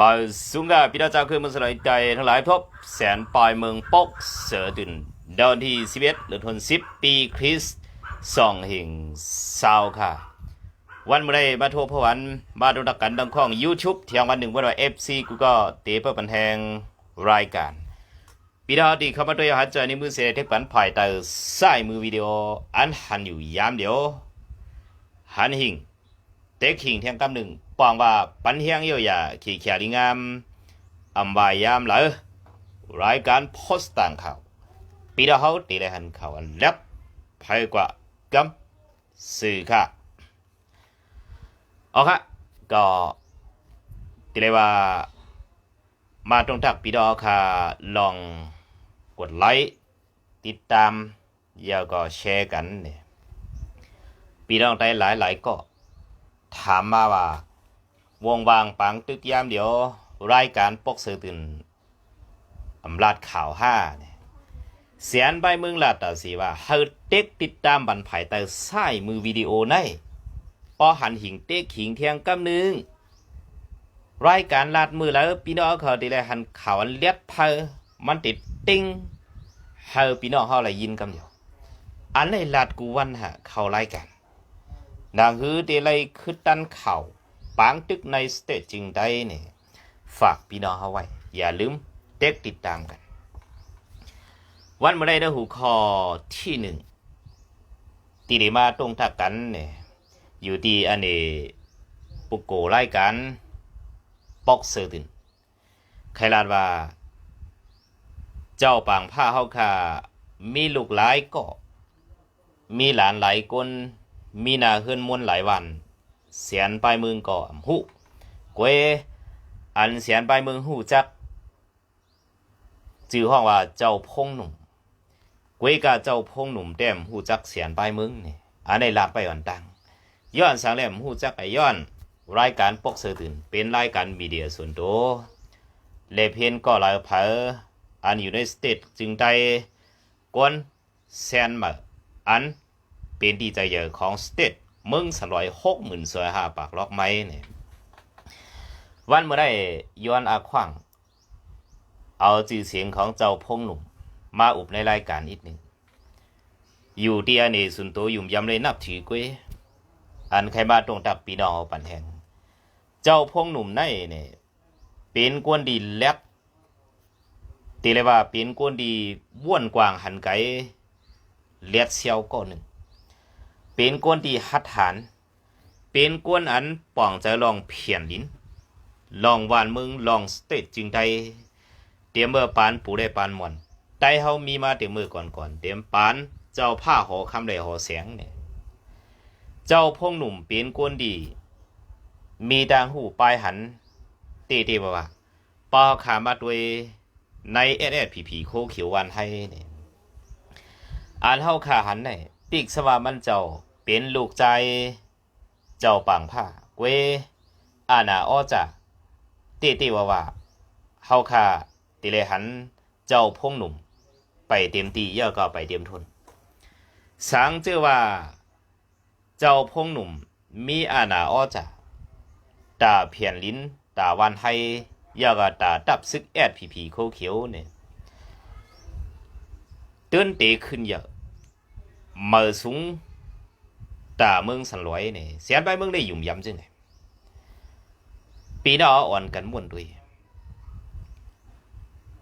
มาสุงกาพี่น้องเจ้าคือมุสลิมใจทั้งหลายพบแสนปลายเมืองปกเสือตุนเดือนที่11เดือนธันวาคมปีคริสสองห่งสาวค่ะ วันเมื่อไรมาโทรพวันมาดูดักกันดังข้อง YouTube เที่ยงวันหนึ่งวันว่า FC กูก็เตะเพื่อบันแทงรายการพี่น้องที่เข้ามาด้วยหันใจในมือเสียเทคปันภายใต้สายมือวิดีโออันหันอยู่ยามเดียวหันหิง ต็กหิงเทียงกำหนึ่งปองว่าปันเฮียงเยียวยาขี่เขียดีงามอำบายยามเหลอรายการโพสต์ต่างข่าวปีดาเฮาตีได้หันข่าวอันเล็บไพกว่ากำสื่อค่ะเอาค่ะก็ตีได้ว่ามาตรงทักปีดอค่ะลองกดไลค์ติดตามแล้วก็แชร์กันเนี่ยปีน้องได้หลายๆก็ ถามมาว่าวงวางปังตึกยามเดี๋ยว รายการปกสือตื่นอำลาดข่าวห้าเนี่ยเสียนใบมึงลาดตัสีว่าเฮาเต็กติดตามบันไผ่แต่ใส่มือวิดีโอในปอหันหิงเต็กหิงเทียงกำหนึงรายการลาดมือแล้วพี่น้องเขาดีเลยหันข่าวอันเลียดเพอมันติดติ้งเฮาพี่น้องเขาเลยยินกำเดียว อันในลาดกูวันฮะเข้ารายการ นางฮือเดลัยคือตันเข่าปางตึกในสเตจจึงได้เนี่ยฝากพี่น้องเอาไว้ อย่าลืมเด็กติดตามกัน วันเมื่อไรได้หูคอที่หนึ่งตีได้มาตรงทักกันเนี่ยอยู่ที่อันนี้ปุกโกรายการปอกเสือตินใครลาดว่า เจ้าปางผ้าเฮาค่ะมีลูกหลายก็ มีหลานหลายคน มีนาเฮือนมวนหลายวัน เสียนปลายมือก็อหูกวยอันเสียนปลายมือหูจักจื่อห้องว่าเจ้าพงหนุ่มกวยกาเจ้าพงหนุ่มแต้มหูจักเสียนปลายมือนี่อันในลาดไปอ่อนตังย้อนสังแหลมหูจักไอย้อน รายการปกเสือตื่นเป็นรายการมีเดียส่วนตัวเลเพนก็หลายเผออันอยู่ในสเตทจึงได้กวนแซนมาอัน เป็นดีใจเยอะของสเตทมึงสลอยหกหมื่นสวยห้าปากล็อกไม้เนี่ยวันเมื่อได้ย้อนอาขว้างเอาจื่อเสียงของเจ้าพงหนุ่ม มาอุบในรายการอีกหนึ่ง อยู่ที่อันนี้สุนโตยุ่มยำเลยนับถือกวยอันใครมาตรงตักปีนอปันแทง เจ้าพงหนุ่มในเนี่ยเป็นกวนดีแลกตีเลยว่าเป็นกวนดีว่วนกวางหันไกเลียดเซียวก็หนึ่ง เป็นกวนที่หัดฐานเป็นกวนอันป่องจะลองเพียนลิ้นลองวานมึงลองสเตจจึงได้เตรียมเมื่อปานปูได้ปานหมอนได้เฮามีมาเตรียมมือก่อนก่อนเตรียมปานเจ้าผ้าหอคำได้หอเสียงเนี่ยเจ้าพงหนุ่มเป็นกวนดี มีดางหูปลายหันเตเตบ่ว่าปอขามาด้วยในเอสเอสผีผีโคเขียววันให้เนี่ยอ่านเฮาขาหันไหนปีกสว่ามันเจ้า เป็นลูกใจ เจ้าปังผ้าเกวอานาอ้อจะเตเตว่าว่าเฮาขาติเลหัน เจ้าพงหนุ่ม ไปเต็มตีเย่อก็ไปเต็มทุนสังเจอว่า เจ้าพงหนุ่ม มีอานาอ้อจะตาเพียนลิ้นตาวันให้เย่อก็ตาดับซึกแอดผีผีโคเขียวเนี่ยเตือนเตขึ้นเยอะเมื่อสูง ตาเมืองสันลอยเนี่ยเสียนไปเมืองได้ยุ่มยำจังไงปีดออ่อนกันม่วนด้วย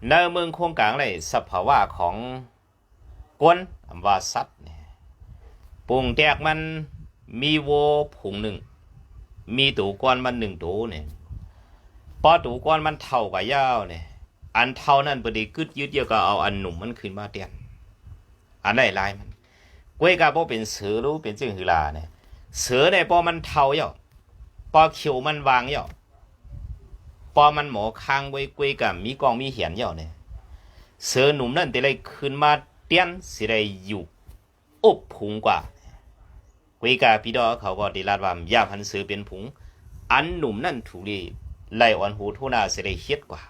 ในเมืองโคงกลางเลยสภาวะของกวนอำว่าสัตว์เนี่ยปุ่งแตกมันมีโวผงหนึ่ง มีตูกวนมันหนึ่งตูเนี่ยพอตูกวนมันเท่ากับยาวเนี่ยอันเท่านั้นพอดีกึดยืดเดียวก็เอาอันหนุ่มมันขึ้นมาเตียนอันไหนลายมัน กวยกาบ่เป็นเสือรู้เป็นจึงหือลาเนี่ยเสือเนี่ยพอมันเท่าย่อพอเขียวมันวางย่อพอมันหมอค้างไว้กวยกับมีกองมีเหียนย่อเนี่ยเสือหนุ่มนั่นแต่เลยขึ้นมาเตี้ยนสิได้อยู่อบผุงกว่ากวยกาพี่ดอเขาก็ไดีลาดว่าย่าพันเสือเป็นผุง อันหนุ่มนั่นถูกดีไล่อ่อนหูทุนาสิได้เฮ็ดกว่า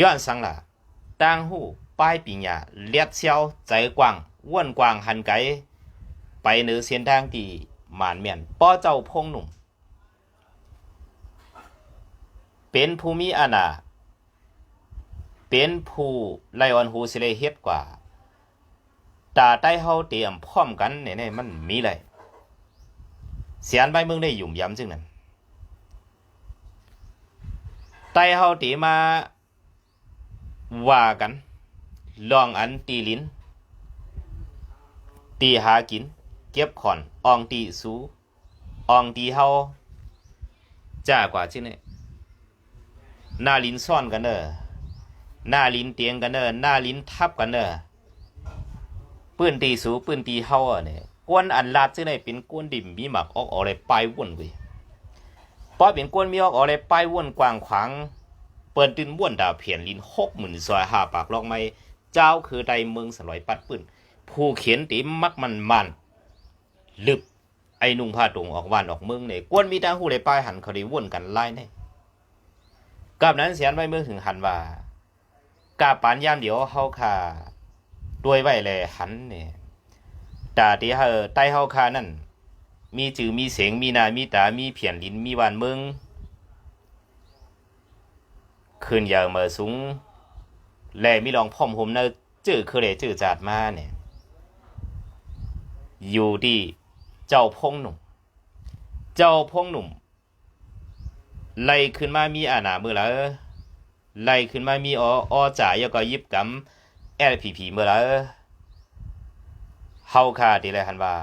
ย้อนสังล่ะต่างหูป้ายปีญญาเลียดเซียวใจกว้าง อ้วนกว้างหันไกไปเหนือเส้นทางที่หมานเมียนป้อเจ้าพงหนุ่ม เป็นผู้มีอานาเป็นผู้ไลออนหูสิเลเฮ็ดกว่าตาใต้เฮาเตรียมพร้อมกันเนี่ยมันมีเลยเสียนใบเมืองได้หยุ่มย้ำจึงนั้นใต้เฮาตีมาว่ากัน ลองอันตีลิ้น ตีหากิน เก็บขอนอองตีสูอองตีเฮาจ้ากว่าจึงเนี่ยหน้าลิ้นซ่อนกันเด้อหน้าลิ้นเตียงกันเด้อหน้าลิ้นทับกันเด้อปืนตีสูปืนตีเฮาเนี่ยกวนอันลาดจึงได้เป็นกวนดิมมีหมักออกออกเลยไปวุ่นเว้ยพอเป็นกวนมีออกออกเลยไปวุ่นกว้างขวางเปิดตื่นว่นดาวเพียนลิ้นหกหมื่นซอยห้าปากลอกไม้เจ้าคือใดเมืองสลอยปัดปืน ผู้เขียนติมักมันมันลึบไอ้นุ่งผ้าตุงออกว่านออกเมืองเนี่ยกวนมีทางหูเลยป้ายหันเขาได้ว่นกันไล่เนี่ยกับนั้นเสียนไว้เมืองถึงหันว่ากาปานยามเดียวเฮาค่ะด้วยไว้แลหันเนี่ยตาที่เฮาใต้เฮาค่ะนั่น มีจือมีเสียงมีนามีตามีเพียนลิ้นมีหวานเมืองขึ้นยาวเมื่อสูงแลมีรองพ่อมผมเนอจื้อคือเลยจื้อจาดมาเนี่ย อยู่ที่เจ้าพงหนุ่ม เจ้าพงหนุ่ม ไล่ขึ้นมามีอาณาเมื่อละไล่ขึ้นมามีอออจ่ายแล้วก็ยิบกำแอลพีพีเมื่อละเฮาคาตีไรหันว่า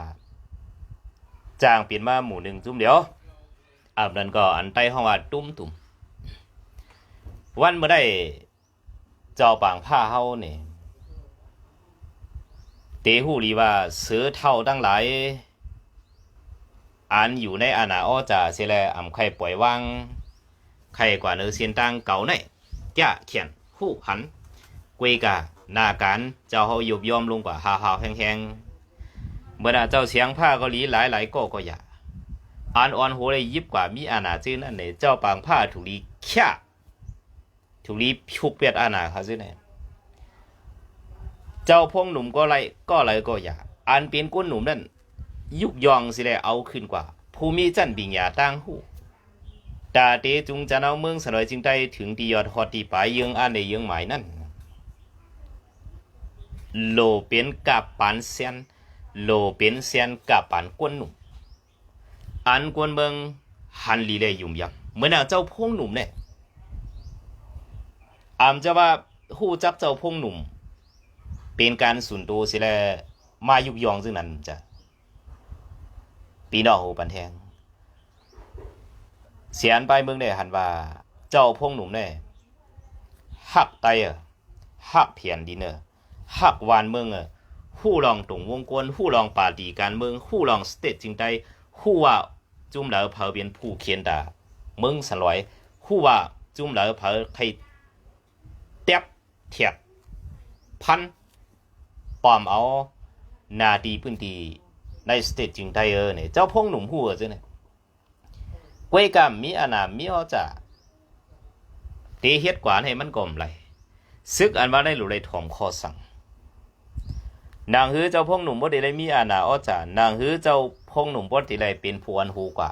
จ้างเปลี่ยนมาหมู่หนึ่งจุ่มเดียวอาบนั้นก็อันใต้ห้องว่าตุ้มตุ่มวันเมื่อได้เจ้าปางผ้าเฮาเนี่ย เตหูรีว่าเสือเท่าตั้งหลายอันอยู่ในอาณาอ้อจ่าเสียแลอ่ำไข่ปล่อยวางไข่กว่าเนื้อเสียนตั้งเก่าในจ้าเขียนหู้หันกวยกาหน้าการเจ้าเฮายุบยอมลงกว่าหาหาวแห้งๆเมื่อน่ะเจ้าเสียงผ้าเกาหลีหลายหลายๆก็ก็อย่าอ่านอ่อนโหเลยยิบกว่ามีอาณาจื้อนั่นเนี่ยเจ้าปางผ้าถูกลีแค่ถูกลีพุกเปียดอาณาเขาซื่อเนี่ย เจ้าพงหนุ่มก็ไรก็ไรก็อย่าอันเป็นก้นหนุ่มนั่นยุกยองสิแลเอาขึ้นกว่า ภูมิจันบิงยาตั้งหูตาเตจุงจะเอาเมืองสลอยจึงได้ถึงดียอดฮอดดีปลายยังอันในยังหมายนั่นโลเป็นกับปันเซียนโลเป็นเซียนกับปันกวนหนุ่มอันกวนเมืองหันลีเลยยุ่มยำเหมือนเจ้าพงหนุ่มเนี่ยอามจะว่าหู้จักเจ้าพงหนุ่ม เป็นการสุนโตสิแลมายุกยองซึ่งนั้นจะปีนอกหูปันแทง เสียนไปเมืองได้หันว่า เจ้าพงหนุ่มแน่หักไตเออหักเพียนดินเออหักวานเมืองเออหู้ลองตรงวงกวนหู้ลองปาดีการเมืองหู้ลองสเตทจริงใจหู้ว่าจุ่มเหลาเผาเป็นผู้เขียนดาเมืองสลอยหู้ว่าจุ่มเหลาเผาใครเต็บเทียบพัน ปลอมเอานาดีพื้นที่ในสเตทจิงใจเออเนี่ยเจ้าพงหนุ่มหู้เออเนี่ยกวยกามมีอาณามีอจ่าตีเฮ็ดกวานให้มันกลมไหลซึกอันว่าได้หลุเลยถ่อมคอสั่งนางฮือเจ้าพงหนุ่มบ่ได้เลยมีอาณาอจ่านางฮือเจ้าพงหนุ่มบ่ได้เลยเป็นผู้อันหูกว่า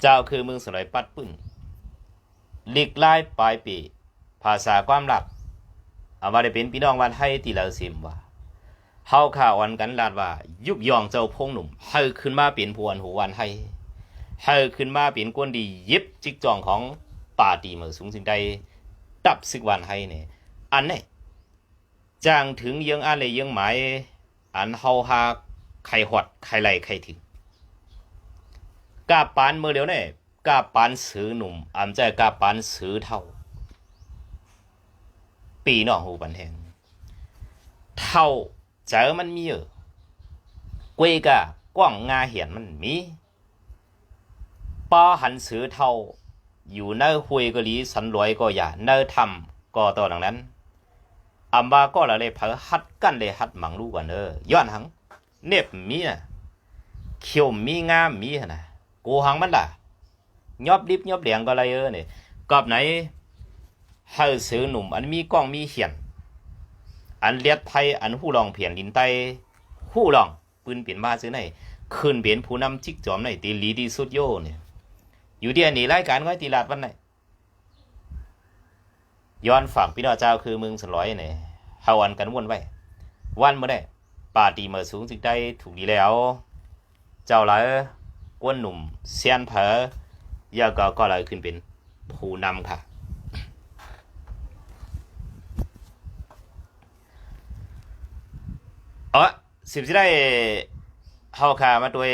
เจ้าคือมึงสลอยปัดปึ้งหลีกลายปลายปีภาษาความรักเอาว่าได้เป็นพี่น้องวันให้ตีละสิมว่า เฮาข่าววันกันลาดว่า ยุบยองเจ้าพงหนุ่มให้ขึ้นมาเป็นผู้อันหูวันให้ให้ขึ้นมาเป็นกวนดียิบจิกจองของป่าตีเมือสูงสิ่งใดตับสิกวันให้เนี่ยอันนี้จางถึงยังอันเลยยังหมายอันเฮาหาไข่หดไข่ไหลไข่ถึงกาปานเมื่อเดียวเนี่ยกาปานสือหนุ่มอันใจกาปานสือเท่า ปีนอกหูบันแทงเท่า เจอมันมีเออกวยกากว้างงาเหียนมันมีป้าหันสือเท่า อยู่เนื้อหุยก็หลีสันรวยก็อย่าเนื้อทำก็ต่อดังนั้นอัมบาก็ละเลยเผอฮัดกันเลยฮัดหมังลูกกันเออย้อนหัง เน็บมีน่ะเขียวมีงามมีนะกูหังมันล่ะยอบดิบยอบเหลียงก็เลยเออเนี่ยกอบไหนเฮาสือหนุ่มอันมีกล้องมีเขียน อันเลียดไทยอันหู้ลองเพียนลินไตหู้ลองปืนเปลี่ยนมาซื้อไหนขึ้นเปลี่ยนผู้นำจิกจอมไหนตีลีดีสุดโยเนี่ยอยู่ที่อันนี้รายการก็ตีลาดวันไหนย้อนฝากพี่น้องเจ้าคือเมืองสลอยเนี่ยเฮาวันกันวนไว้ วันเมื่อได้ปาตีเมื่อสูงจึงได้ถูกดีแล้ว เจ้าหลายกวนหนุ่มเซียนเผอยาก็ก็เลยขึ้นเป็นผู้นำค่ะ เออสิบสิได้เฮาค่ะมาด้วย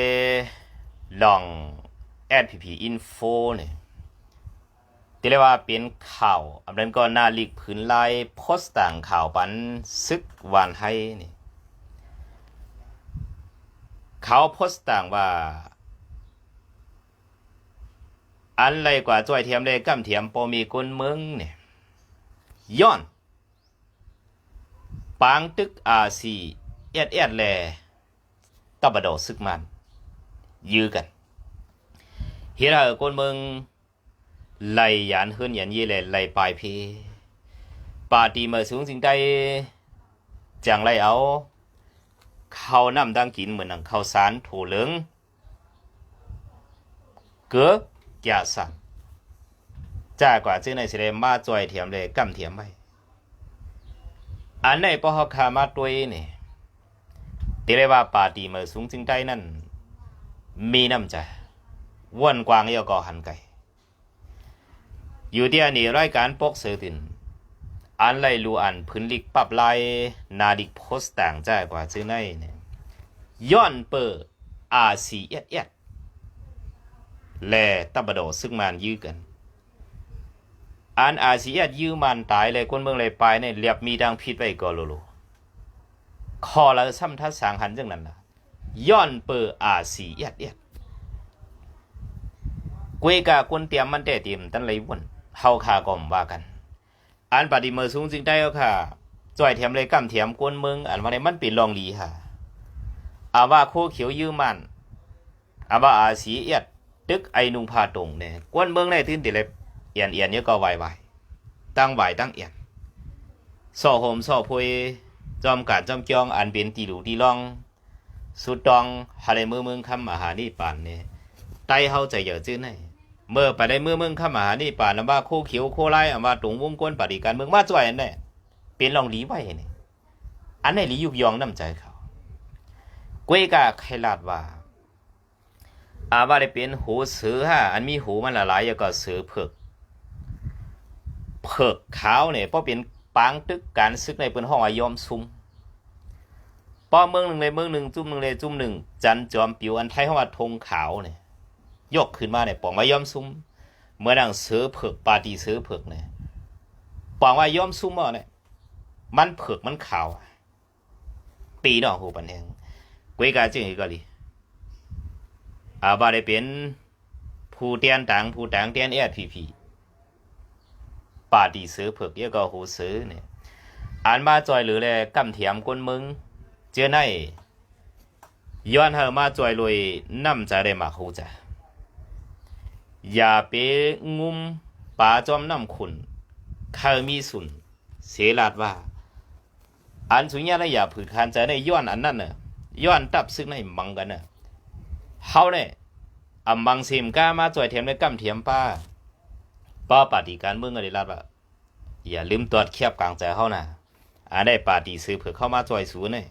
ลอง APP Info เนี่ยที่เรียกว่าเป็นข่าวอันนั้นก็น่าลีกพื้นไลน์โพสต์ต่างข่าวปันซึกวานให้นี่เขาโพสต์ต่างว่า อันไรกว่าจ้อยเทียมเลยกำเทียมปอมีกุนเมืองเนี่ยย้อน ปางตึกอาซี เอ็ดเอ็ดแลตบะโดซึกมัน ยื้อกันเฮียเราคนเมืองไหลยานเฮือนยันเยแลไหลปลายเพปาตีมาสูงสิงได้จังไรเอาเข้าน้ำดังกินเหมือนนังข้าวสารถูเหลืองเกือกยาสันจ้ากว่าจื้อในสิเลมาจ่อยเทียมเลยกำเทียมไว้อันในปหคาขามาตัวนี่ย ที่เรียกว่าปาตีเมื่อสูงจึงได้นั่น มีน้ำใจว่วนกวางเยอก่อหันไก่อยู่ที่อันนี้รายการปกเสือตินอันไรรูอันพื้นลิกปรับลายนาดิกโพสต์ต่างใจกว่าซื้อในเนี่ยย้อนเปอร์อาซีเอ็ดเอ็ดแลตะบะโดซึ่งมันยื้อกัน อันอาซียนยื้อมันตายเลยคนเมืองเลยไปเนี่ยเรียบมีดังพิษไปก็โลโล คอละซ้ำทัดสางหันจังนั้นนะย้อนเปอร์อาเซียนเอ็ดกุยกาคนเตรียมมันแต่เตรียมตั้นเลวนเฮาคากอมว่ากัน อันปฏิเมอสูงจริงได้ก็ค่ะจ่อยเทียมเลยกำเทียมกวนเมืองอันว่าในมันเป็นรองลีค่ะอาว่าโคเขียวยื้อมันอาว่าอาเซียนตึกไอนุงพาตรงเนี่ยกวนเมืองในตื่นติเลยเอียนเอียนเนี่ยก็ไหวไหวตั้งไหวตั้งเอียนสอโหมสอพวย จอมการจอมจองอันเป็นตีหลูตีล่อง สุดดองฮาเลมือเมืองคำอาหานี่ปานเนี่ยไตเฮาใจเยอะจื้อไหนเมื่อไปได้มือเมืองคำอาหานี่ปานนว่าโคเขียวโคไล่ว่าตรงวงกวนปฏิการเมืองมาจ่อยอันเนี่ยเป็นลองหลีไว้เนี่ยอันไหนหลียุกยองน้ำใจเขากวยกาใครลาดว่าอาว่าได้เป็นหูเสือฮะอันมีหูมันละลายแล้วก็เสือเผือกเผือกขาวเนี่ยเพราะเป็นปางตึกการซึกในเป็นห้องอายอมซุ่ม ป้อเมืองหนึ่งในเมืองหนึ่งจุ่มหนึ่งในจุ่มหนึ่งจันจอมปิวอันไทยห้องว่าธงขาวเนี่ยยกขึ้นมาเนี่ยปองว่ายอมซุ่มเมื่อดังเสือเผือกปาตีเสือเผือกเนี่ยปองว่ายอมซุ่มอะเนี่ยมันเผือกมันขาวปีนาะหูปันแหงกวยกาจึงอีกก็ลีอาบาได้เป็นผู้เตียนต่างผู้ต่างเตียนเอสพีพีปาดีซื้อเผือกเยอะก็หูซื้อเนี่ยอ่านมาจอยหรือแลกำเทียมก้นมึง เจ้าในย้อนเฮามาจอยลอยนำใจได้มาหูจ้ะอย่าไปงุมปาจอมน้ำขุนเคยมีสุน เสลาดว่า อันสุญญาและอย่าผืดคานใจในย้อนอันนั้นเน่ะย้อนตับซึ่งในมังกันเน่ะเฮาเนี่ยอำบังซิมก้ามาจ่วยเทียมในกำเทียมป้าป้าปฏิการเมืองก็ได้รับว่าอย่าลืมตรวจเคียบกลางใจเฮานะอาได้ปาฏิซื้อเผื่อเข้ามาจ่วยสูเนี่ย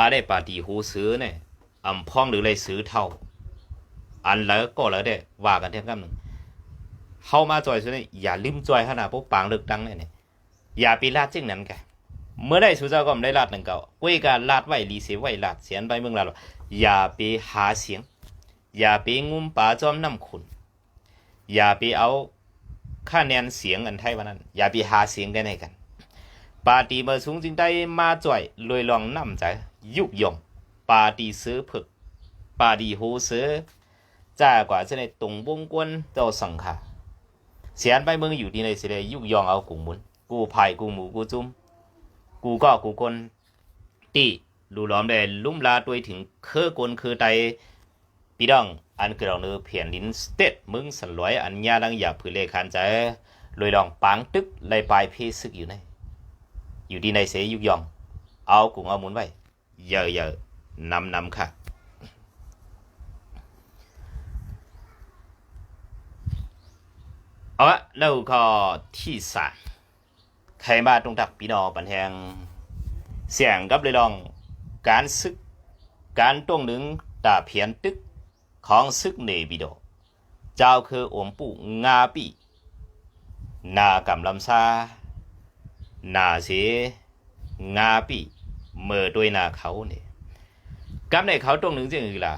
อาได้ปาฏิหูซื้อเนี่ยอำพ้องหรือเลยซื้อเท่าอันแล้วก็แล้วได้ว่ากันเทียมกันหนึ่งเข้ามาจอยสูเนี่ยอย่าลืมจอยขนาดพวกปางเลือกตั้งเนี่ยอย่าไปลาดจึงนั้นแกเมื่อได้สุเจ้าก็ไม่ได้ลาดหนึ่งเก่ากุยการลาดไว้ลีเสียไว้ลาดเสียนไปเมืองลาดว่าอย่าไปหาเสียง อย่าไปงุ้มป่าจอมน้ำขุนอย่าไปเอาคะแนนเสียงอันไทยวันนั้น อย่าไปหาเสียงกันให้กัน ปาตีเมื่อสูงจึงได้มาจ่อยลอยลองน้ำใจยุกยงปาตีซื้อผึกปาตีหูซื้อจ้ากว่าจะในตรงวงกวนเจ้าสังขาเสียนไปเมืองอยู่ที่ในสิเลยยุกยองเอากุ่มุนกูภายกูหมูกูจุ้มกูก็กูคนตีดูล้อมได้ลุ่มลาตัวถึงเคอกลคือไตปีดองอันคือเราเนื้อเพียนลินสเตตมึงสันลวยอันยาลังอยากผือเลคันใจลอยลองปางตึกไลปลายเพซึกอยู่ใน อยู่ที่ในเสยุกยอง เอากุ้งเอาหมุนไว้ เยอะเยอะนำนำค่ะ เอาละแล้วก็ที่สามใครมาตรงทักพี่น้อปันแหงเสียงกับเลยลองการซึก การตรงหนึ่งตาเพียนตึกของซึกเนบิโด เจ้าคืออมปู่งาปีนากำลำซา นาเสงาปีเมื่อด้วยนาเขาเนี่ยกำในเขาตรงหนึ่งจึงคือล่ะ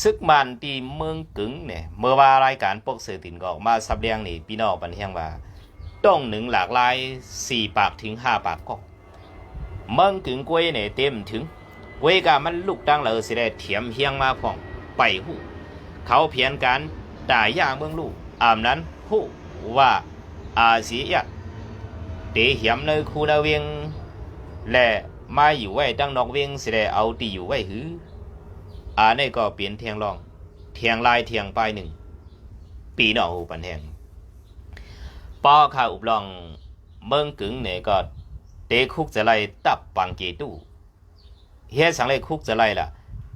ซึกมันที่เมืองกึ๋งเนี่ยเมื่อว่ารายการปกเสือตินก็ออกมาสับเลียงนี่พี่น้องปันแหงว่าต้องหนึ่งหลากหลายสี่ปากถึงห้าปากก็เมืองกึ่งกล้วยเนี่ยเต็มถึงกล้วยกามันลูกตั้งเลยสิได้เถียมเฮียงมาพ่องไปหู้เขาเพียนการด่ายาเมืองลูกอามนั้นหู้ว่าอาเสีย เตเหียมในคูนาเวียง และมาอยู่ไว้ตั้งนอกเวียงสิได้เอาตีอยู่ไว้หืออานี่ก็เปลี่ยนเทียงรอง เทียงลายเทียงปลายหนึ่ง ปีนอหูปันแหงป้อข้าอุบลอง เมืองกึ่งเนี่ยก็ เตะคุกจะไล่ตับปังเกตู้เฮียสังเลยคุกจะไล่ล่ะ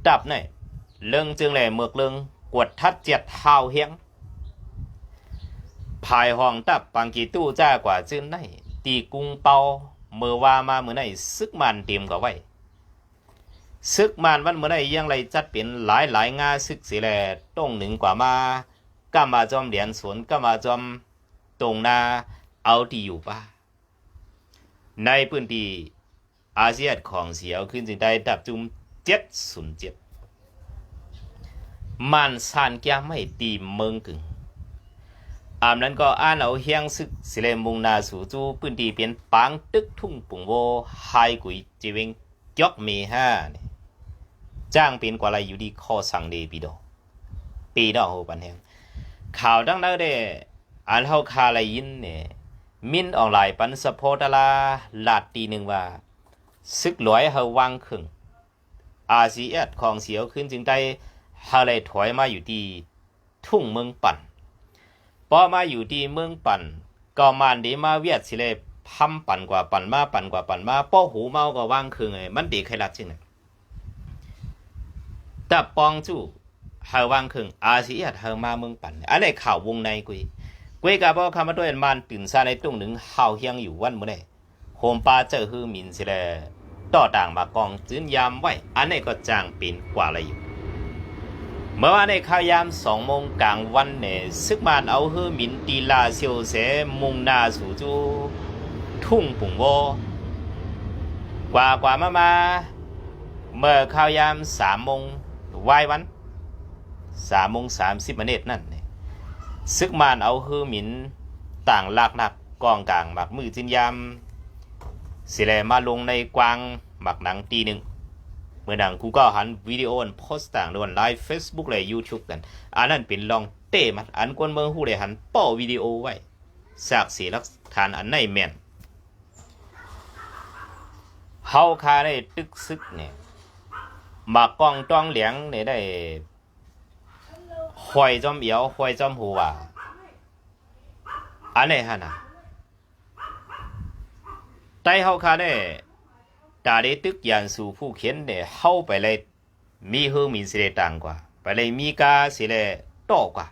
ตับเนี่ยเรื่องจึงเลยเมือกเรื่องกวดทัดเจ็ดเท้าเฮียงภายห้องตับปังเกตู้จ้ากว่าจึงไหน ตีกุงเปาเมื่อว่ามาเมื่อไหนซึกมันเตรียมก็ไว้ซึกมันวันเมื่อไหนยังไรจัดเป็นหลายหลายงาซึกเสียแลต้องหนึ่งกว่ามาก็มาจอมเหรียญสวนก็มาจอมตรงนาเอาที่อยู่ป่าในพื้นที่อาเซียนของเสียวขึ้นจึงได้ดับจุมเจ็ดศูนย์เจ็ดมันสานแก้ไม่ตีเมืองกึ่ง อามนั้นก็อ่านเอาเฮียงซึกสิเลมุงนาสู่จูพื้นที่เป็นปางตึกทุ่งปุ่งโวไฮกุยจีเวงยอกเมห้านี่จ้างเป็นกว่าไรอยู่ดีคอสังเดปีโดปีดอโหปันแหงข่าวดังนั้นเด้อันเฮาคาลายินเนี่ยมินออนไลน์ปันสะโพตลาลาดตีหนึ่งว่าซึกหลวยเฮาวางขึงอาซีเอสของเสียวขึ้นจึงได้เฮาเลยถอยมาอยู่ที่ทุ่งเมืองปั่น พอมาอยู่ที่เมืองปั่น ก็มันดีมาเวียดสิเลยพัมปั่นกว่าปั่นมาปั่นกว่าปั่นมาป้อหูเมาก็ว่างขึงไงมันดีใครลัดจริงไงแต่ปองจู่เฮาว่างครึ่งอาเซียเฮามาเมืองปั่นอันไหนข่าววงในกุยกุยกาบอคำว่าด้วยมันตื่นซาในตุ้งหนึ่งเฮาเฮียงอยู่วันมื้อใดโฮมปาเจอฮือมินสิแลต่อต่างมากองจืนยามไว้อันนี้ก็จางป็นกว่าอะไรอยู่ เมื่อวานในข่าวยามสองโมงกลางวันเนี่ยซึกมานเอาฮือมินตีลาเซียวเสมุ่งหน้าสู่จูทุ่งปุ่งโวกว่ากว่ามามาเมื่อข่าวยามสามโมงวายวันสามโมงสามสิบนาทีนั่นเนี่ยซึกมานเอาฮือมินต่างลากหนักกองกลางหมักมือจินยามสิแลมาลงในกวางหมักหนังตีหนึ่ง เมื่อหนังกูก็หันวิดีโออันโพสต์ต่างด้วยไลฟ์เฟซบุ๊กเลยยูทูบกัน อันนั้นเป็นลองเต้มันอันกวนเมืองหูเลยหันป้อวิดีโอไว้สากเสียลักฐานอันในแม่นเฮาคาได้ตึกซึกเนี่ยมากองต้องเหลียงเนี่ยได้หอยจอมเอียวหอยจอมหัวอันนี้ฮะนะใต้เฮาคาเนี่ ตาได้ตึกยานสู่ผู้เขียนเนี่ยเฮาไปเลยมีฮือมีสิได้ต่างกว่า ไปเลยมีกาสิได้โตกว่า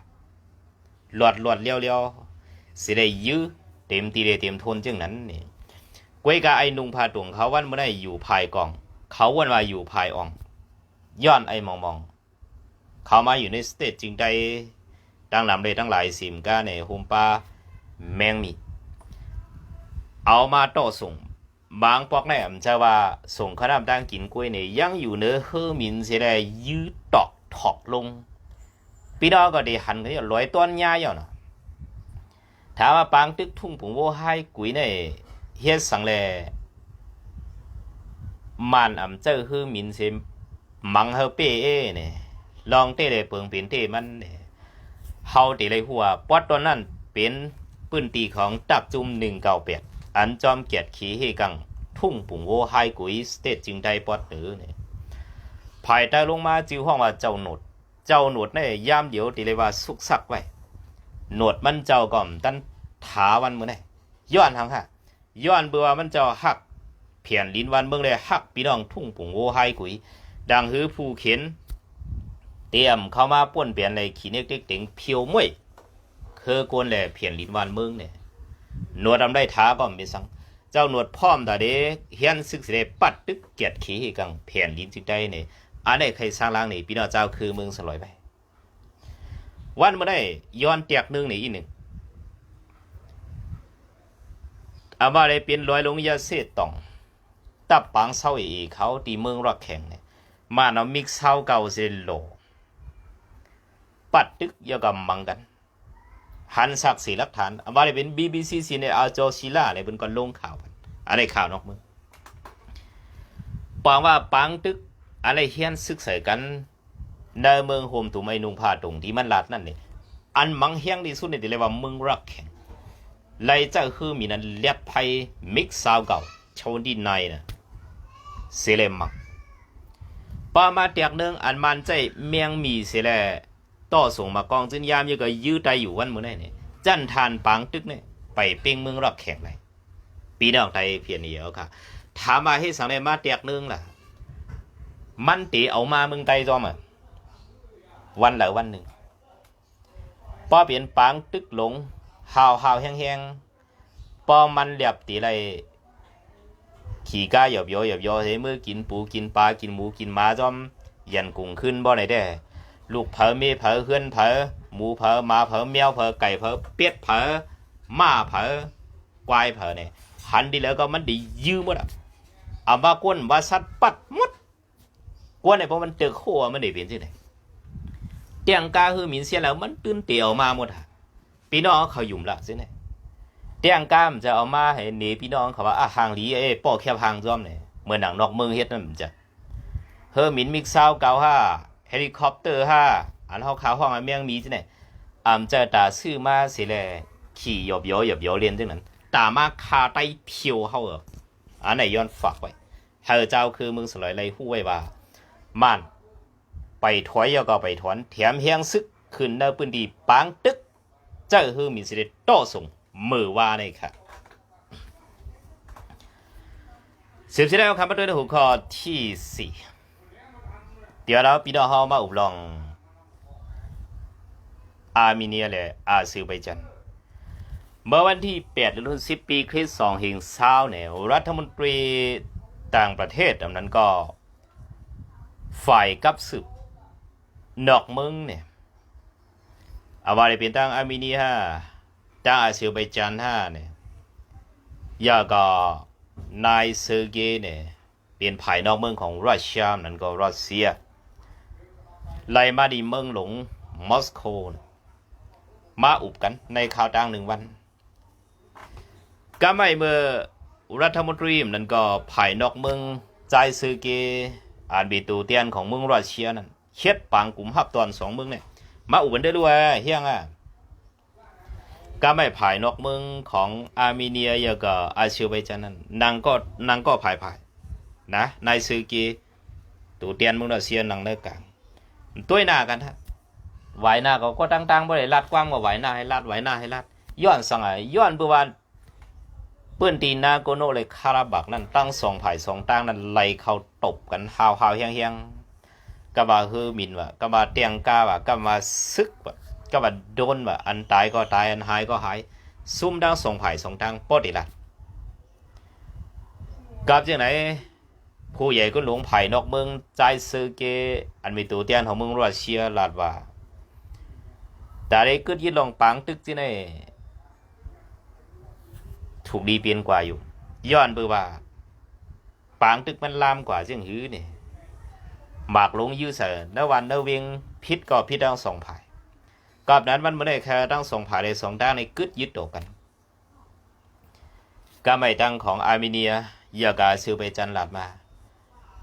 หลอดหลอดเลี้ยวเลี้ยวสิได้ยื้อเต็มตีได้เต็มทนจึงนั้นนี่กวยกาไอ้นุงพาตวงเขาวันเมื่อได้อยู่ภายกอง เขาวันว่าอยู่ภายอ่อง ย้อนไอ้มองมองเขามาอยู่ในสเตจจริงใจตั้งลำเลยตั้งหลายสิมก้าในโฮมปลาแมงมีเอามาต่อส่ง บางปอกแนมจะว่าส่งขนามดังกินกล้วยเนี่ยยังอยู่เนื้อเฮอมินเสียได้ยืดตอกถอกลงปีดอก็ได้หันกันอยู่ร้อยต้นยาอยู่นะถามว่าปางตึกทุ่งผงโวให้กุยเนี่ยเฮ็ดสังแลมันอำเจอฮือมินเสียมังเฮาเป้เอเนี่ยลองเต้เลยเปิงเป็นเต้มันเนี่ยเฮาตีเลยหัวปอดตอนนั้นเป็นปืนตีของตับจุ่มหนึ่งเก้าแปด อันจอมเกียรติขี่เฮกัง ทุ่งปุ่งโวไฮกุยสเตจจึงได้ปอดเนือเนี่ยภายใต้ลงมาจิวห้องว่าเจ้าหนวดเจ้าหนวดเนี่ยย่ามเดียวตีเลยว่าสุกสักไว้ หนวดมันเจ้าก่อมตันถาวันมื้อไหนย้อนทางค่ะย้อนเบื่อมันเจ้าหักเพียนลิ้นวันเบิ่งเลยหักพี่น้องทุ่งปุ่งโวไฮกุย ดังฮือผู้เข็น เตรียมเข้ามาป้วนเปลี่ยนในขีเน็กเด็กเต็งเพียวมวยเคอกวนแหล่เพียนลิ้นวันเมืองเนี่ย หนวดดำได้ท้าก็ไม่สัง เจ้าหนวดพร้อมตาเด็กเฮียนซึกสิได้ปัดตึกเกียดขี้ให้กังแผ่นลิ้นจึงได้เนี่ยอันนี้ใครสร้างล่างนี่พี่น้องเจ้าคือเมืองสลอยไป วันมาได้ย้อนเตียกนึงนี่อีกหนึ่งอาว่าได้เป็นร้อยลงยาเสตตองตับปังเศร้าอีเขาตีเมืองรักแข่งเนี่ยมาเอามิกเศร้าเก่าเซโล ปัดตึกยากับมังกัน หันสักสีหลักฐานอาว่าได้เป็น BBC ซีเนอาโจชิล่าเนี่ยเป็นก่อนลงข่าวกันอะไรข่าวนอกเมืองปองว่าปังตึกอะไรเฮียนซึกใส่กันในเมืองโฮมตุไม่นุ่งผ้าตรงที่มันลาดนั่นนี่อันมังเฮียงที่สุดในที่เรียกว่าเมืองรักแข่งไล่เจ้าคือมีนั้นเลียบไพ่มิกซาวเก่าชนที่ในนะเสเลมักปามาเตียกนึงอันมันใจเมียงมีเสเล ต่อส่งมากองจินยามยังก็ยื้อใจอยู่วันมื้อนี้นี่จันทานปังตึกเนี่ยไปเป้งเมืองรักแข่งเลยปีน้องไทยเพียนเดียวค่ะ ถามมาให้สังได้มาเตียกนึงล่ะ มันตีเอามาเมืองไทยจอมอะวันหละวันหนึ่งป้อเปลี่ยนปางตึกหลงหาวหาวแห้งแห้งป้อมันเหลียบตีไรขี่ก้าหยอบยอหยอบยอเฮ้มือกินปูกินปลากินหมูกินหมาจอม ยันกุ้งขึ้นบ่ไหนได้ ลูกเผอเมีเผอเฮือนเผอหมูเผอหมาเผอแมวเผอไก่เผอเป็ดเผอหมาเผอควายเผอเนี่ยหันดีแล้วก็มันดียื้อหมดอะเอามากวนว่าสัตว์ปัดหมดกวนเนี่ยเพราะมันเจอโคมันได้เป็นที่ไหนเตียงกาคือหมินเสียแล้วมันตื่นเตียวมาหมดอะพี่น้องเขายุ่มละสิเนี่ยเตียงกามจะเอามาให้หนีพี่น้องเขาว่าอะหางหลีเอ้ป้อแคบหางจ้อมเนี่ยเหมือนหนังนอกเมืองเฮ็ดนั่นมันจะเฮอหมินมิกซาวเก่าห้า เฮลิคอปเตอร์ห้าอันเฮาขาวห้องอันเมียงมีสิเนี่ยอ่ำจะตาซื้อมาสิแลยขี่หยอบยอหยอบยอเรียนจังนั้นตามาคาใต้เพียวเฮาเอออันไหนย้อนฝากไว้เฮอเจ้าคือมืองสลอยไรฮู้ไว้ว่ามันไปถอยยาก็ไปถอนแถมเฮียงซึกขึ้นในพื้นที่ปางตึก เจ้าคือมีสิทธิ์ต่อส่งมือว่าในค่ะสิบสิได้คำมาด้วยในหัวข้อที่สี่ เดี๋ยวเราพี่น้องเฮามาอุบลองอาร์เมเนียและอาเซอไบจันเมื่อวันที่8เดือน10 ปีคริสต์2เฮงเศร้าเนี่ยรัฐมนตรีต่างประเทศอันนั้นก็ ฝ่ายกับสืบนอกเมืองเนี่ยอาวาได้เป็นตั้งอาร์เมเนียฮะตั้งอาเซอไบจานฮะเนี่ยยาก็นายเซอร์เกย์เนี่ยเป็นภายนอกเมืองของรัสเซียนั่นก็รัสเซีย ไล่มาดีเมืองหลงมอสโกมาอุบกันในข่าวต่างหนึ่งวันก็ไม่เมื่อรัฐมนตรีนั่นก็ภายนอกเมืองใจซือเกอ่านบีตูเตียนของเมืองรัสเซียนั่นเช็ดปางกลุ่มฮับตอนสองเมืองเนี่ยมาอุบกันได้ด้วยเฮียงอะก็ไม่ภายนอกเมืองของอาร์เมเนียยาก็อาเซอร์ไบจานนั่นนางก็นางก็ภายภายนะนายซือเกตูเตียนเมืองรัสเซียนางเลิกกลาง ต้วยหน้ากันฮะไหวหน้าก็ก็ตั้งๆบ่ได้ลัดกว้างว่าไหวหน้าให้ลัดไหวหน้าให้ลัดย้อนสังไงย้อนเบื่อว่าเปื้นตีนาโกโนเลยคาราบักนั่นตั้งสองผายสองตั้งนั่นไหลเขาตบกันหาวหาวเฮียงเฮียงก็ว่าคือมินว่าก็ว่าเตียงกาว่าก็ว่าซึกว่าก็ว่าโดนว่าอันตายก็ตายอันหายก็หายซุ่มดังสองผายสองตั้งปอดีละกับจังไหน ผู้ใหญ่ก็หลงไผ่นอกเมืองใจเซอร์เก อันมีตัวเตียนของเมืองรัสเซียลาดว่าแต่ได้กึดยึดลองปังตึกที่ไหนถูกดีเปลี่ยนกว่าอยู่ ย้อนเบื่อว่าปางตึกมันลามกว่าเจียงหื้อเนี่ยหมากลงยื้อเสอนวันนเวงพิษก็พิษทั้งสองผายกอบนั้นมันไม่ได้แค่ทั้งสองผายในสองด้านในกึดยึดโตกันก็ไม่ตั้งของอาร์เมเนียยากาซิลไปจันหลัดมา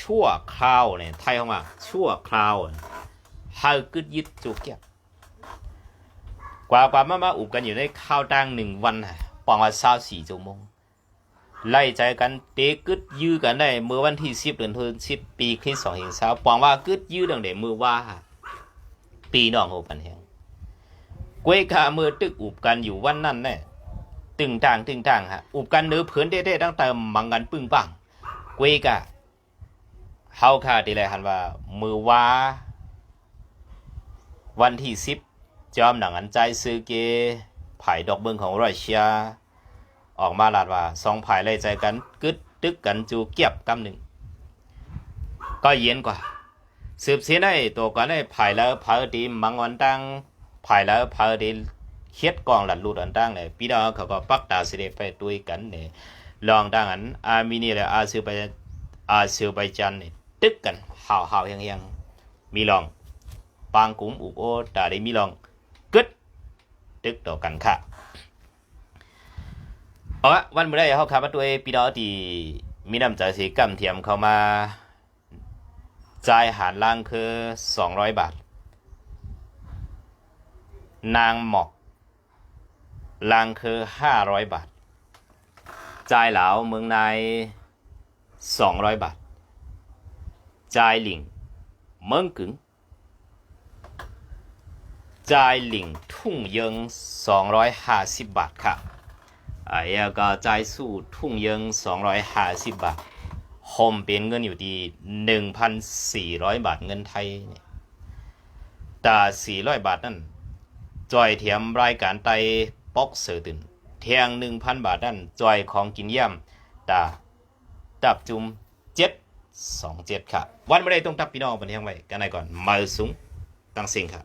ชั่วคราวเนี่ยไทยเข้ามา ชั่วคราวเฮาเกิดยึดโจเก็บกว่ากว่ามามาอุบกันอยู่ในข้าวตังหนึ่งวันน่ะปองว่าเศร้าสี่โมงไล่ใจกันเตะกึดยื้อกันได้เมื่อวันที่สิบเดือนธันวาคมปีคริสต์สองพันสามปองว่ากึดยื้อดังเดมือว่าปีน้องโหปันแหงกวยขามือตึกอุบกันอยู่วันนั้นแน่ตึงต่างตึงต่างฮะอุบกันเนื้อเผือนเด้ๆตั้งแต่มังกันปึ้งปังกวยกะ เฮาคาทีไรหันว่า มือว่า วันที่สิบจอมหนังอันใจซื้อเกไผ่ดอกเบิงของรัสเซีย ออกมาลาดว่าสองไผ่ไล่ใจกันกึดตึกกันจูเกียบกำหนึ่ง ก็เย็นกว่า สืบเสียได้ตัวก่อนได้ไผ่แล้วเผาดีมังวันตั้งไผ่แล้วเผาดีเฮ็ดกองหลัดลูดอันตั้งเนี่ยพี่น้องเขาก็ปักตาเสด็จไปด้วยกันเนี่ยลองดังอันอาร์เมีเนียและอาเซอร์ไบอาเซอร์ไบจันเนี่ย ตึกกันห่าวห่าวๆยังยังมีลองปางกุ้มอุโอตาได้มีลองกึดตึกต่อกันค่ะเอาละวันเมื่อไรเขาขับมาด้วยพี่น้องที่มีน้ำใจสีกำเทียมเข้ามาจ่ายหารล่างคือสองร้อยบาท นางหมอกล่างคือห้าร้อยบาทจ่ายเหลาเมืองในสองร้อยบาท จ่ายหลิงเมืองกึงจ่ายหลิงทุ่งเยิงสองร้อยห้าสิบบาทค่ะไอ้แล้ก็จ่ายสู้ทุ่งเยิงสองร้อยห้าสิบบาทโฮมเป็นเงินอยู่ที่หนึ่งพันสี่ร้อยบาทเงินไทยเนี่ยแต่สี่ร้อยบาทนั่นจอยเทียมรายการไตปอกเสือตื่นเทียงหนึ่งพันบาทนั่นจอยของกินย่ำตาตับจุม สองเจ็ดค่ะ วันไม่ได้ต้องตับพี่น้องวันนี้ยังไว้กันไหนก่อนมาสูงตั้งสิงค่ะ